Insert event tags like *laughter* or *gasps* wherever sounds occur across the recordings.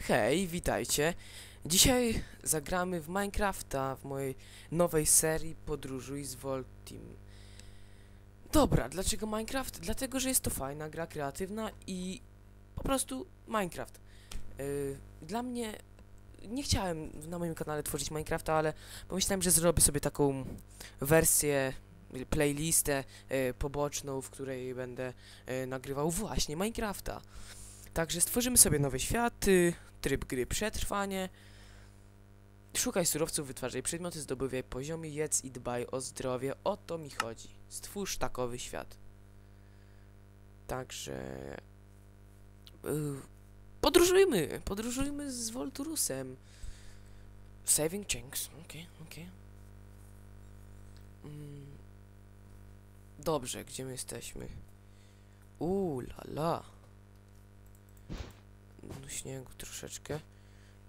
Hej, witajcie. Dzisiaj zagramy w Minecrafta w mojej nowej serii Podróżuj z Voltim. Dobra, dlaczego Minecraft? Dlatego, że jest to fajna gra kreatywna i po prostu Minecraft. Yy, dla mnie nie chciałem na moim kanale tworzyć Minecrafta, ale pomyślałem, że zrobię sobie taką wersję, playlistę yy, poboczną, w której będę yy, nagrywał właśnie Minecrafta. Także stworzymy sobie nowe światy, tryb gry przetrwanie. Szukaj surowców, wytwarzaj przedmioty, zdobywaj poziomy, jedz i dbaj o zdrowie. O to mi chodzi. Stwórz takowy świat. Także... Yy, podróżujmy! Podróżujmy z Volturusem. Saving Chinks. Okej, okej. Mm. Dobrze, gdzie my jesteśmy? Uuu, la la no, śniegu troszeczkę.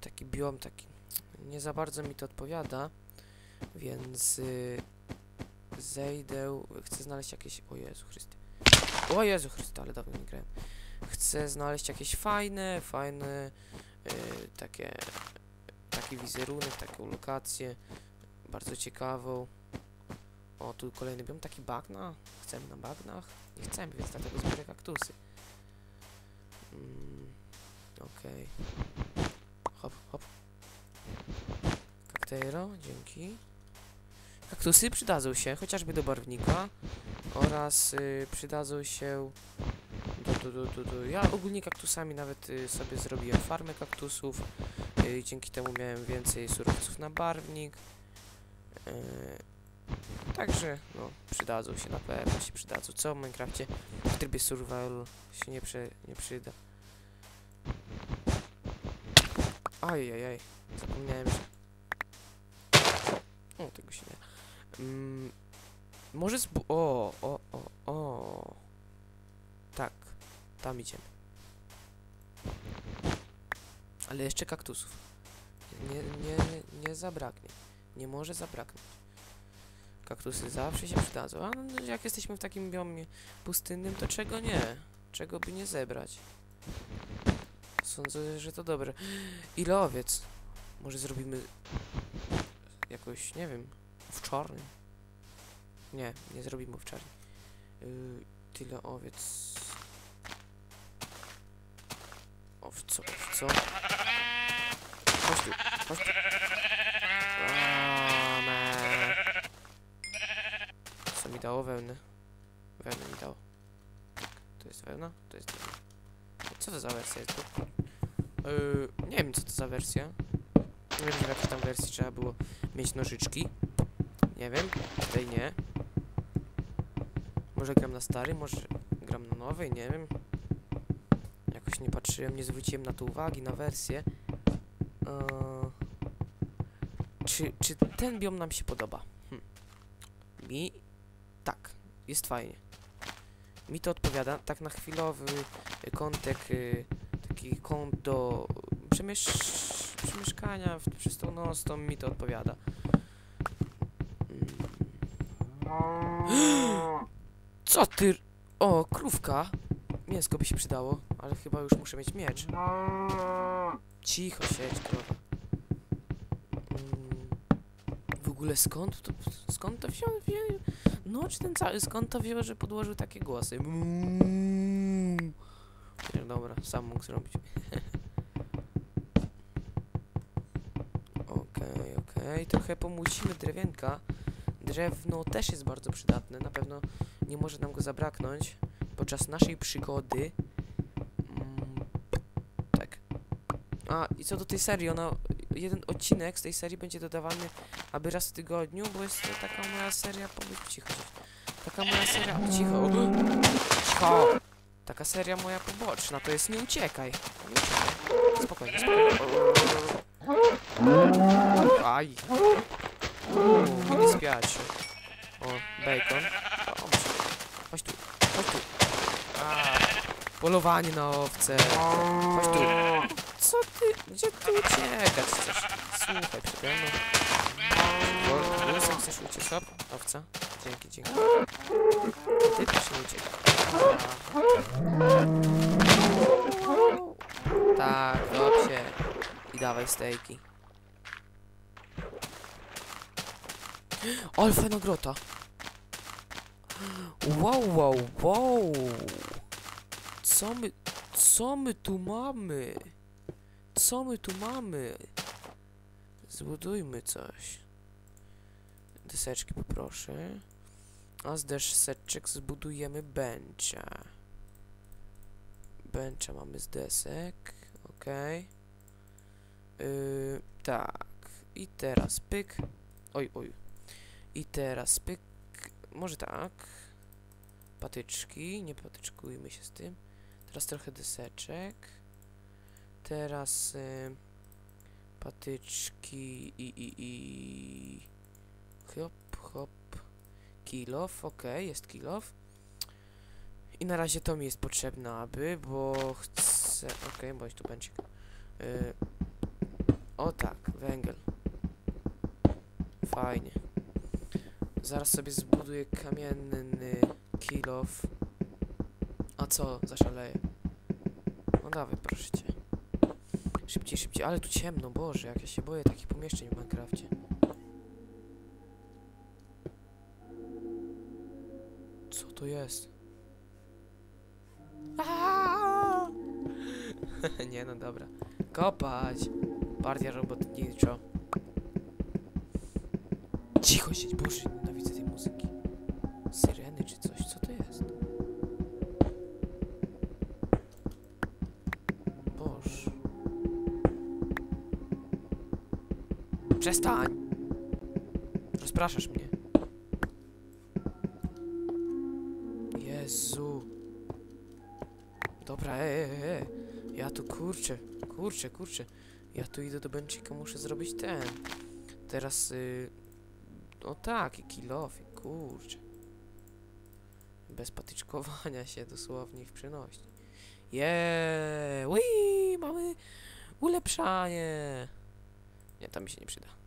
Taki biom, taki nie za bardzo mi to odpowiada, więc y, zejdę, chcę znaleźć jakieś, o Jezu Chryste, o Jezu Chryste, ale dawno nie grałem. Chcę znaleźć jakieś fajne, fajne, y, takie, taki wizerunek, taką lokację, bardzo ciekawą. O, tu kolejny biom, taki bagna, chcemy na bagnach? Nie chcemy, więc dlatego zbierę kaktusy. Mm. Okej. Hop, hop. Kaktero, dzięki. Kaktusy przydadzą się, chociażby do barwnika. Oraz y, przydadzą się... Do, do, do, do. Ja ogólnie kaktusami nawet y, sobie zrobiłem farmę kaktusów. Y, dzięki temu miałem więcej surowców na barwnik. Y, także, no, przydadzą się, na pewno się przydadzą. Co w Minecrafcie w trybie survival się nie, prze, nie przyda. Ajajaj, zapomniałem, że... O, tego się nie... Mm, może. O, o, o, o... Tak, tam idziemy. Ale jeszcze kaktusów. Nie, nie, nie zabraknie. Nie może zabraknąć. Kaktusy zawsze się przydadzą. A no, jak jesteśmy w takim biomie pustynnym, to czego nie? Czego by nie zebrać? Sądzę, że to dobre. Ile owiec? Może zrobimy jakoś, nie wiem, w czarnym? Nie, nie zrobimy w czarnym. Yy, tyle owiec. Owco, owco. Chodź tu, chodź tu. Co mi dało wełnę? Wełnę mi dało. To jest wełna? To jest wełna. Co to za wersja jest? Yy, nie wiem co to za wersja. Nie wiem, w jakiej tam wersji trzeba było mieć nożyczki. Nie wiem, tutaj nie. Może gram na stary, może gram na nowej, nie wiem. Jakoś nie patrzyłem, nie zwróciłem na to uwagi, na wersję. Yy, czy, czy ten biom nam się podoba? Hm. Mi? Tak, jest fajnie. Mi to odpowiada, tak na chwilowy kątek, y, taki kąt do przemiesz przemieszkania przez tą noc, to mi to odpowiada. Mm. *gasps* Co ty? O, krówka. Mięsko by się przydało, ale chyba już muszę mieć miecz. Cicho siedź, krowa. Mm. W ogóle skąd to, skąd to wziął? No, czy ten cały, skąd to wziął, że podłożył takie głosy? Mm. Nie, dobra, sam mógł zrobić. *laughs* Okej, okej, trochę pomusimy drewienka. Drewno też jest bardzo przydatne, na pewno nie może nam go zabraknąć podczas naszej przygody. Mm, tak. A, i co do tej serii, ona, jeden odcinek z tej serii będzie dodawany aby raz w tygodniu, bo jest to taka moja seria, powiedz cicho. Taka moja seria, cicho, cicho. Taka seria moja poboczna, to jest nie uciekaj. Nie uciekaj. Spokojnie, spokojnie. Aj. Uuu, nie spiać. O, bacon. O. Chodź tu, chodź tu. A, polowanie na owce. Chodź tu. Ty uciekać chcesz? Słuchaj, mną. Wolfem chcesz uciec? Hop, owca. Dzięki, dzięki. Ty też nie uciekaj. Tak, dobrze. I dawaj stejki. Ale fajna. Wow, wow, wow. Co my, co my tu mamy? Co my tu mamy? Zbudujmy coś. Deseczki poproszę. A z deseczek zbudujemy bencha. Bencha mamy z desek. Okej. Yy, tak. I teraz pyk. Oj, oj. I teraz pyk. Może tak. Patyczki. Nie patyczkujmy się z tym. Teraz trochę deseczek. Teraz y, patyczki i, i, i hop, hop. Kilof, ok, jest kilof. I na razie to mi jest potrzebne, aby, bo chcę... Ok, bądź tu będzie. Y, o tak, węgiel. Fajnie. Zaraz sobie zbuduję kamienny kilof. A co, zaszaleję. No dawaj, proszę cię. Szybciej, szybciej. Ale tu ciemno, Boże, jak ja się boję takich pomieszczeń w Minecrafcie. Co to jest? *laughs* Nie no, dobra. Kopać! Partia robotniczo. Cicho siedź, Boże, Przestań! Rozpraszasz mnie. Jezu. Dobra, e, e, e. Ja tu kurczę, kurczę, kurczę. Ja tu idę do Benchika, muszę zrobić ten. Teraz, y... O tak, i kilofi, kurczę. Bez patyczkowania się dosłownie w przenośni. Jeee, Wii, mamy ulepszanie. Nie, to mi się nie przyda.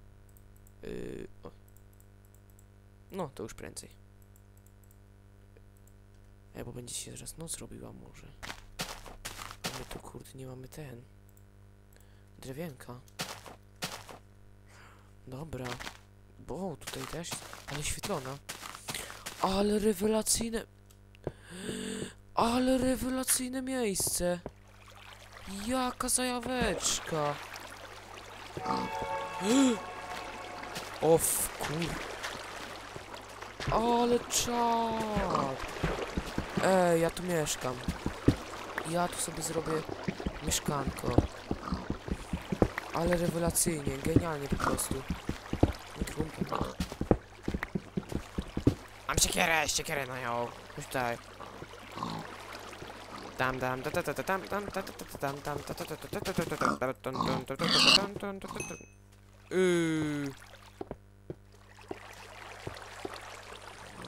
Yy. No, to już prędzej. E, bo będzie się zaraz noc robiła może. My tu kurde nie mamy ten. Drewienka. Dobra. Bo tutaj też. Ale świetlona. Ale rewelacyjne. Ale rewelacyjne miejsce. Jaka zajaweczka. *gasps* O kur... Ale czad. Ej, ja tu mieszkam. Ja tu sobie zrobię mieszkanko. Ale rewelacyjnie, genialnie po prostu. Mam siekierę, siekierę na nią. Już tutaj. Tam, tam, ta, ta, ta, ta, tam, tam, ta, ta, ta, ta, tam, tam, ta, ta, ta, ta, ta, ta, ta, ta, ta, ta, tam, tam, ta, ta, ta, tam, tam, ta, ta, ta. Yy.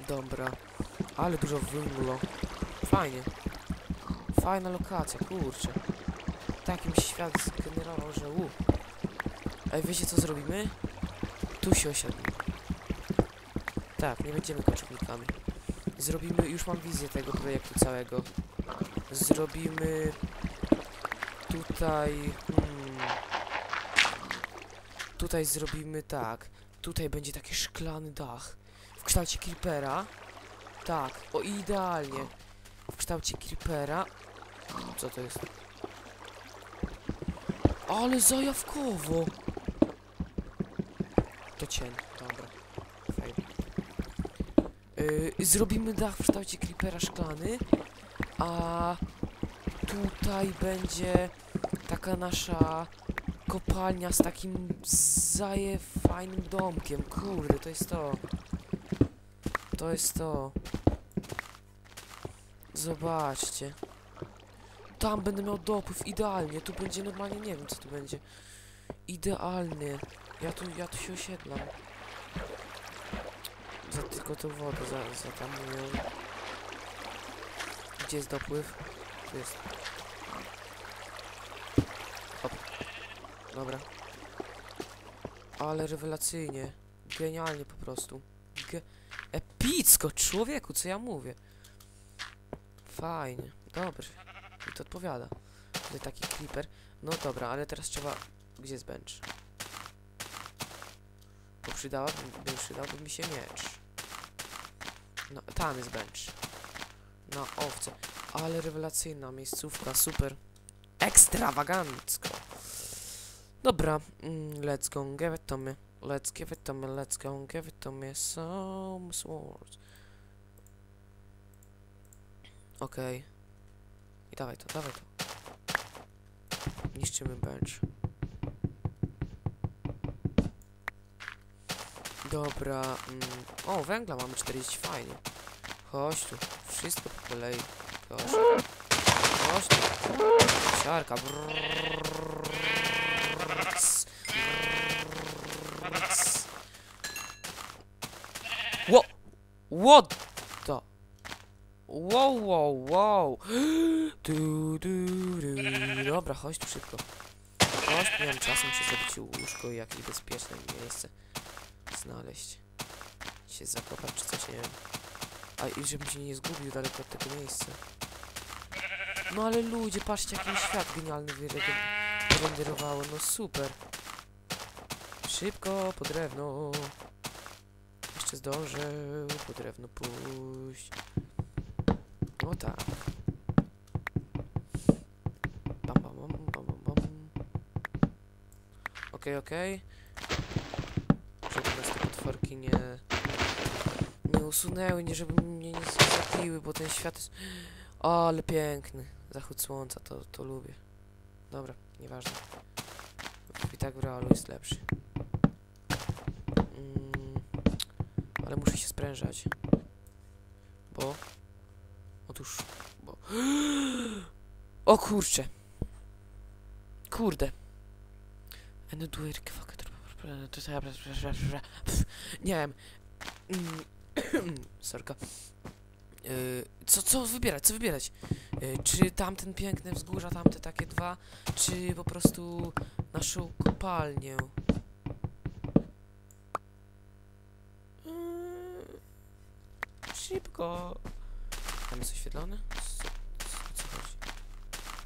Dobra. Ale dużo wymlo. Fajnie. Fajna lokacja, kurczę. Tak mi się świat zgenerował, że u. Ej, wiecie co zrobimy? Tu się osiadnimy. Tak, nie będziemy koczownikami. Zrobimy, już mam wizję tego projektu całego. Zrobimy tutaj... Hmm, tutaj zrobimy tak. Tutaj będzie taki szklany dach. W kształcie creepera. Tak, o idealnie. W kształcie creepera. Co to jest? Ale zajawkowo! To cień, dobra. Yy, zrobimy dach w kształcie creepera szklany, a tutaj będzie taka nasza kopalnia z takim zaje fajnym domkiem. Kurde, to jest to. To jest to. Zobaczcie. Tam będę miał dopływ idealnie. Tu będzie normalnie, nie wiem co tu będzie. Idealnie. Ja tu, ja tu się osiedlam. Za tylko tą wodę za, zatamuję. Gdzie jest dopływ? Tu jest. Hop. Dobra. Ale rewelacyjnie. Genialnie po prostu. Epicko, człowieku, co ja mówię. Fajnie, dobrze. I to odpowiada. Tutaj taki creeper. No dobra, ale teraz trzeba... Gdzie jest bench? Bo przydałaby, by przydałby mi się miecz. No, tam jest bench. Na owce. Ale rewelacyjna miejscówka, super. Ekstrawagancko. Dobra, mm, let's go, give it to me. Let's give it to me, let's go, give it to me some swords. Okej. I dawaj to, dawaj to. Niszczymy bench. Dobra, mm, o węgla mamy 40, fajnie. Chodź tu, wszystko po kolei. Chodź. Chodź tu. Siarka. Brrrr. What the? Wow, wow, wow. *gasps* Du, du, du. Dobra, chodź tu szybko. Chodź, nie mam czasu, muszę zrobić łóżko i jakieś bezpieczne miejsce znaleźć. Się zakopać czy coś, nie wiem. A i żebym się nie zgubił daleko od tego miejsca. No ale ludzie, patrzcie jaki świat genialny wyrenderowało, no super. Szybko po drewno. Zdążę po drewno pójść. O tak. Bam, bam, bam, bam, bam, bam. Okej, okej. Żeby nas te potworki nie... Nie usunęły, nie żeby mnie nie zabiły, bo ten świat jest... O, ale piękny. Zachód słońca, to, to lubię. Dobra, nieważne. I tak w realu jest lepszy. Ale muszę się sprężać. Bo... Otóż... Bo... *gasps* O kurcze! Kurde. Nie wiem. Mm, *clears throat* Sorka. Yy, co, co wybierać, co wybierać? Yy, czy tamten piękny wzgórza, tamte takie dwa, czy po prostu naszą kopalnię? Szybko. Tam jest oświetlone? Co, co, chodzi?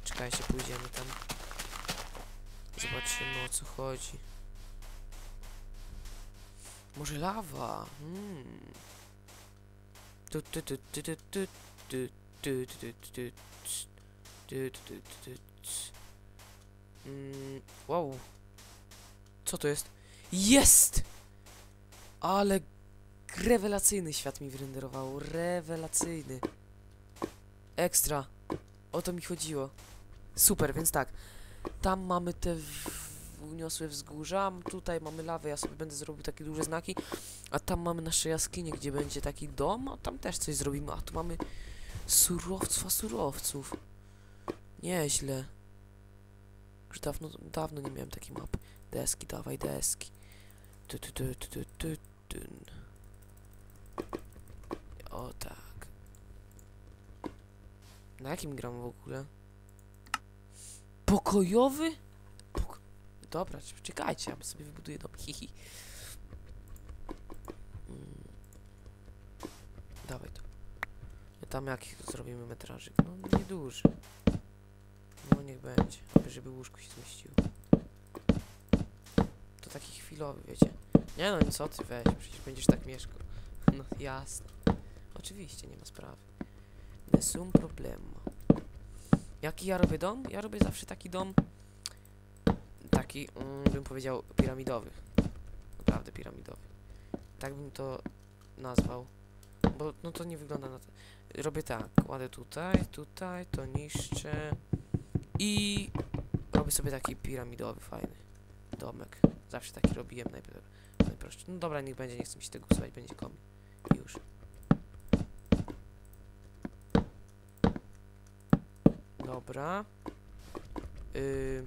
Czekajcie, pójdziemy tam. Zobaczymy o co chodzi. Może lawa? Hmm. Tu, tu, tu. Mm, Wow. Co to jest? Jest! Ale rewelacyjny świat mi wyrenderował. Rewelacyjny. Ekstra. O to mi chodziło. Super, więc tak. Tam mamy te uniosłe wzgórza, tutaj mamy lawę, ja sobie będę zrobił takie duże znaki, a tam mamy nasze jaskinie, gdzie będzie taki dom, a tam też coś zrobimy, a tu mamy surowców, surowców. Nieźle. Już dawno, dawno nie miałem takiej mapy. Deski, dawaj deski. O tak. Na jakim gram w ogóle? Pokojowy? Pok Dobra, czekajcie, ja sobie wybuduję dom. Hihi. Mm. Dawaj to. I Tam jaki zrobimy metrażyk? No nieduży. No niech będzie, żeby łóżko się zmieściło. To taki chwilowy, wiecie. Nie no, co ty weź, przecież będziesz tak mieszkał. No jasne. Oczywiście, nie ma sprawy. Nessun problema. Jaki ja robię dom? Ja robię zawsze taki dom, taki, mm, bym powiedział, piramidowy. Naprawdę piramidowy. Tak bym to nazwał. Bo no to nie wygląda na to. Robię tak, kładę tutaj, tutaj, to niszczę i robię sobie taki piramidowy, fajny domek. Zawsze taki robiłem najpierw. No dobra, niech będzie, nie chcę mi się tego usuwać, będzie komi. Już. Dobra. Y...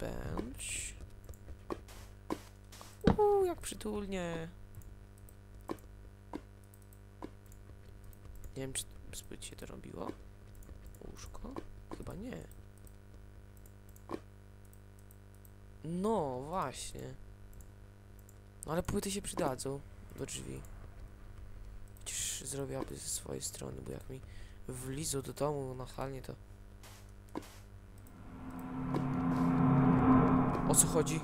Bench. Uuu, jak przytulnie. Nie wiem, czy zbyt się to robiło. Łóżko? Chyba nie. No, właśnie. No, ale płyty się przydadzą do drzwi. Chociaż zrobiłaby ze swojej strony, bo jak mi wlizł do domu nachalnie, to... O co chodzi?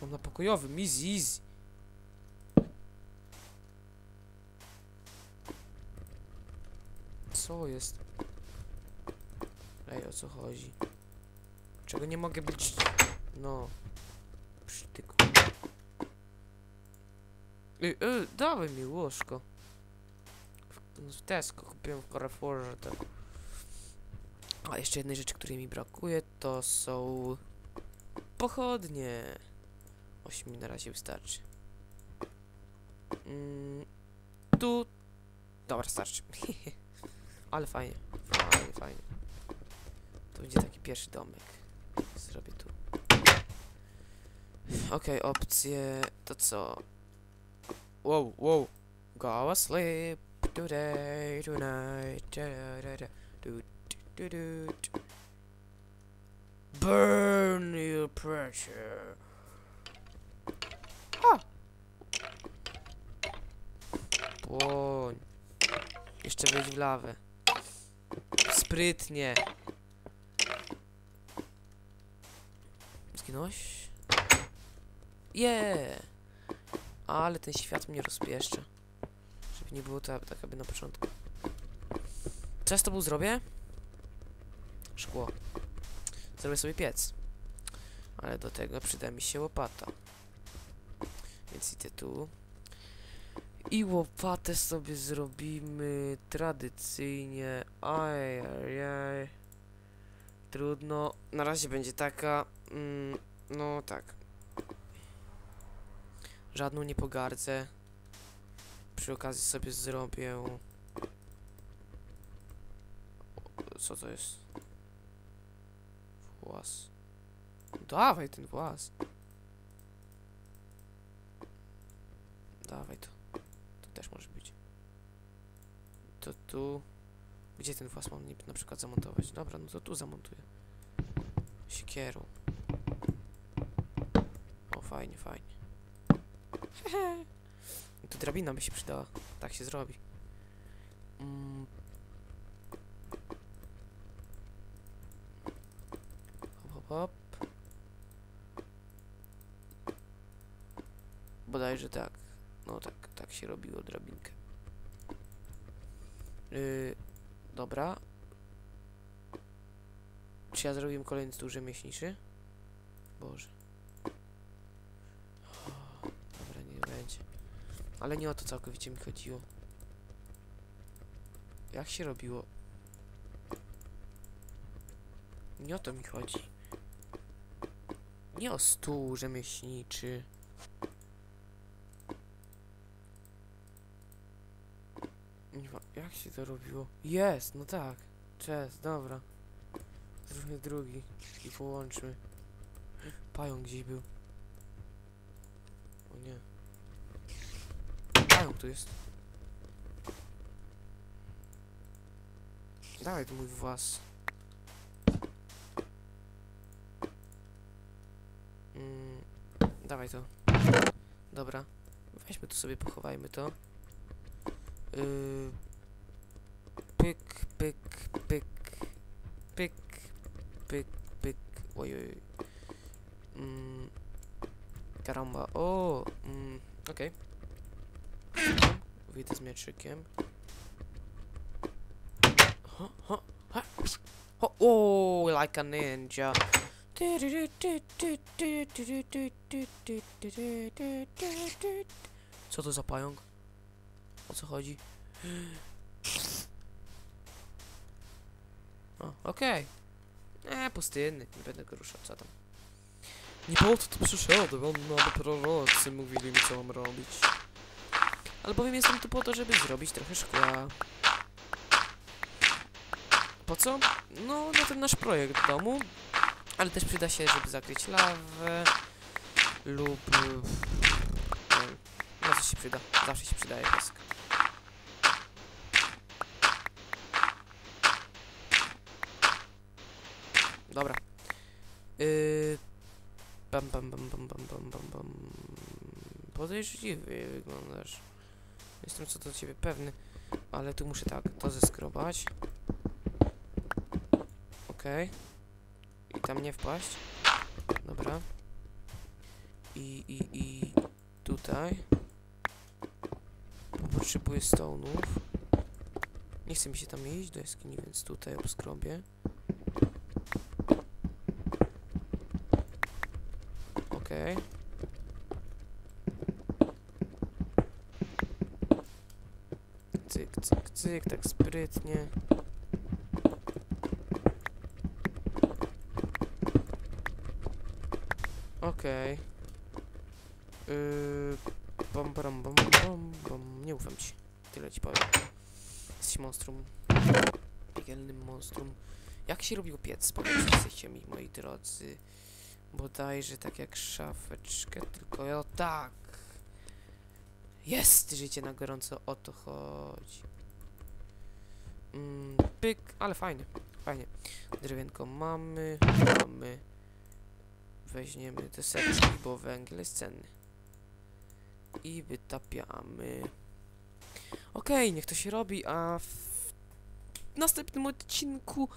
Mam na pokojowym, easy, easy. Co jest? Ej, o co chodzi? Czego nie mogę być... No... Ej, ej, dawaj mi łóżko. W, w Tesco kupiłem w Carrefourze to. A jeszcze jednej rzeczy, której mi brakuje, to są pochodnie. 8 mi na razie wystarczy. Mm, tu. Dobra, starczy. *laughs* Ale fajnie. Fajnie, fajnie. To będzie taki pierwszy domek. Zrobię tu. Okej, opcje. To co? Wow, wow. Go asleep today, tonight. Da, da, da, do, do, do, do. Burn your pressure. Ha! Płoń. Jeszcze wejść w lawę. Sprytnie. Zginąłeś? Yeah! Ale ten świat mnie rozpieszcza. Żeby nie było tak, tak jakby na początku. Co ja z tobą zrobię? Szkło. Zrobię sobie piec. Ale do tego przyda mi się łopata. Więc idę tu. I łopatę sobie zrobimy tradycyjnie. Ajajaj. Trudno. Na razie będzie taka. Mm, no tak. Żadną nie pogardzę. Przy okazji sobie zrobię. Co to jest? Włas. Dawaj ten włas. Dawaj to. To też może być. To tu. Gdzie ten włas mam na przykład zamontować? Dobra, no to tu zamontuję. Siekierą. O, fajnie, fajnie. *laughs* Tu drabina by się przydała. Tak się zrobi. Mm. Hop, hop, hop. Bodajże tak. No tak, tak się robiło drabinkę. Yy, dobra. Czy ja zrobiłem kolejny stół rzemieślniczy? Boże. Dobra, nie będzie. Ale nie o to całkowicie mi chodziło. Jak się robiło? Nie o to mi chodzi. Nie o stół rzemieślniczy. Jak się to robiło? Jest, no tak. Cześć, dobra. Zróbmy drugi i połączmy. Pająk gdzieś był. O nie. Pająk tu jest. Dawaj tu mój włas. Mm, dawaj to. Dobra. Weźmy tu sobie, pochowajmy to. Yy, pyk, pyk, pyk, pyk, pyk, pyk. Oj, oj. Mm, karamba. O, mm, okej. Wyjdę z mieczykiem. Ho, ho, ha. Ho, oh, like a ninja. Co to za pająk? O co chodzi? O, okej. Okay. pustynny, nie będę go ruszał, co tam. Nie po to tu przyszedłem, na prorocy mówili mi co mam robić. Albowiem jestem tu po to, żeby zrobić trochę szkła. Po co? No, na ten nasz projekt domu. Ale też przyda się, żeby zakryć lawę. Lub... y, Nie wiem, na co się przyda. Zawsze się przydaje piask. Dobra. Yy... Bam, bam, bam, bam, bam, bam, bam, bam. Podejrzliwy wyglądasz. Jestem co do ciebie pewny. Ale tu muszę tak, to zeskrobać. Okej. I tam nie wpaść. Dobra. I, i, i tutaj. Potrzebuję stone'ów. Nie chce mi się tam iść do jaskini, więc tutaj obskrobię. Okej. Cyk, cyk, tak sprytnie. Okej. Yy, bam, bam, bam, bam, bam. Nie ufam ci. Tyle ci powiem. Jesteś monstrum. Piekielnym monstrum. Jak się robiło piec? Powiedzcie mi, moi drodzy. Bodajże tak jak szafeczkę, tylko o tak. Jest życie na gorąco, o to chodzi. Mm, pyk, ale fajnie, fajnie. Drewienko mamy, mamy. Weźmiemy te seczki, bo węgiel jest cenny. I wytapiamy. Okej, niech to się robi, a w następnym odcinku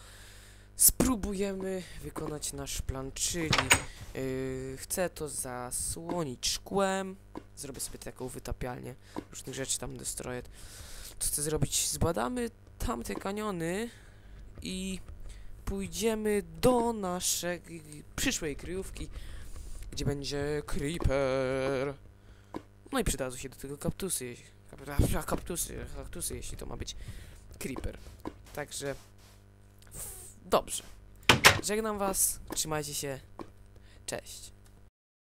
spróbujemy wykonać nasz plan, czyli yy, chcę to zasłonić szkłem, zrobię sobie taką wytapialnię, różnych rzeczy tam destroję. To chcę zrobić, zbadamy tamte kaniony i pójdziemy do naszej przyszłej kryjówki, gdzie będzie creeper. No i przydadzą się do tego kaptusy, *laughs* kap- kaptusy, jeśli to ma być creeper. Także dobrze. Żegnam was, trzymajcie się. Cześć.